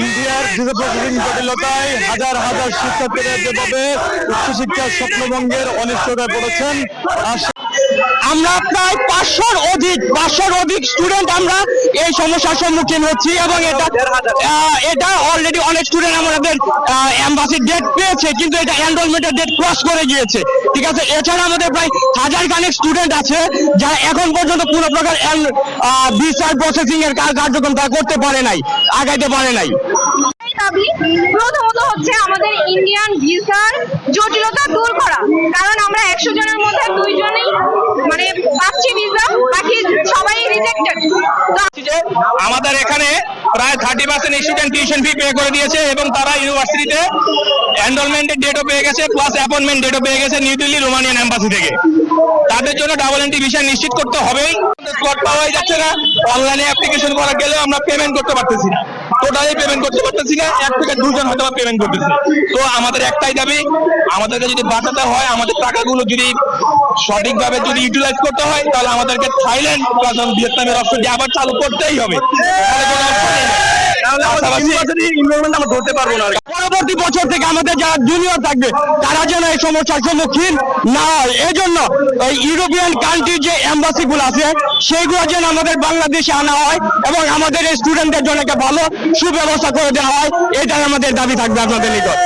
ইন্ডিয়ার যুব প্রসেসিং জটিলতায় হাজার হাজার শিক্ষার্থীরা যেভাবে উচ্চশিক্ষার স্বপ্নভঙ্গের অনিশ্চয়তায় পড়েছেন আমরা প্রায় অধিক পাঁচশোর অধিক স্টুডেন্ট আমরা এই সমস্যার সম্মুখীন হচ্ছি এবং এটা এটা অলরেডি অনেক স্টুডেন্ট আমাদের ডেট পেয়েছে, কিন্তু এটা এনরোলমেন্টের ডেট ক্রস করে গিয়েছে। ঠিক আছে? এছাড়া আমাদের প্রায় হাজার খানেক স্টুডেন্ট আছে যারা এখন পর্যন্ত কোনো প্রকার ভিসার প্রসেসিং এর কার- কার্যক্রম তারা করতে পারে নাই, আগাইতে পারে নাই। প্রথমত হচ্ছে আমাদের ইন্ডিয়ান ভিসার জটিলতা দূর করা। কারণ আমরা একশো জনের যে আমাদের এখানে প্রায় thirty percent student tuition fee pay করে দিয়েছে এবং তারা ইউনিভার্সিটিতে এনরোলমেন্টের ডেটও পেয়ে গেছে প্লাস অ্যাপয়েন্টমেন্ট ডেটও পেয়ে গেছে নিউ দিল্লি রোমানিয়ান এম্বাসি থেকে। তাদের জন্য ডাবল এন্ট্রি বিষয় নিশ্চিত করতে হবেই। স্লট পাওয়াই যাচ্ছে না। অনলাইনে অ্যাপ্লিকেশন করা গেলে আমরা পেমেন্ট করতে পারতেছি না। টোটালি পেমেন্ট করতে পারতেছি না। এক থেকে দুজন হয়তো পেমেন্ট করতেছি। তো আমাদের একটাই দাবি, আমাদেরকে যদি বাঁচাতে হয়, আমাদের টাকাগুলো যদি সঠিকভাবে যদি ইউটিলাইজ করতে হয় তাহলে আমাদেরকে থাইল্যান্ড ভিয়েতনামের অপশনটি আবার চালু করতেই হবে। পরবর্তী বছর থেকে আমাদের যারা জুনিয়র থাকবে তারা যেন এই সমস্যার সম্মুখীন না হয়। এই জন্য ওই ইউরোপিয়ান কান্ট্রির যে এম্বাসি গুলো আছে সেইগুলো যেন আমাদের বাংলাদেশে আনা হয় এবং আমাদের এই স্টুডেন্টদের জন্য একটা ভালো সুব্যবস্থা করে দেওয়া হয়। এটাই আমাদের দাবি থাকবে আপনাদের নিকট।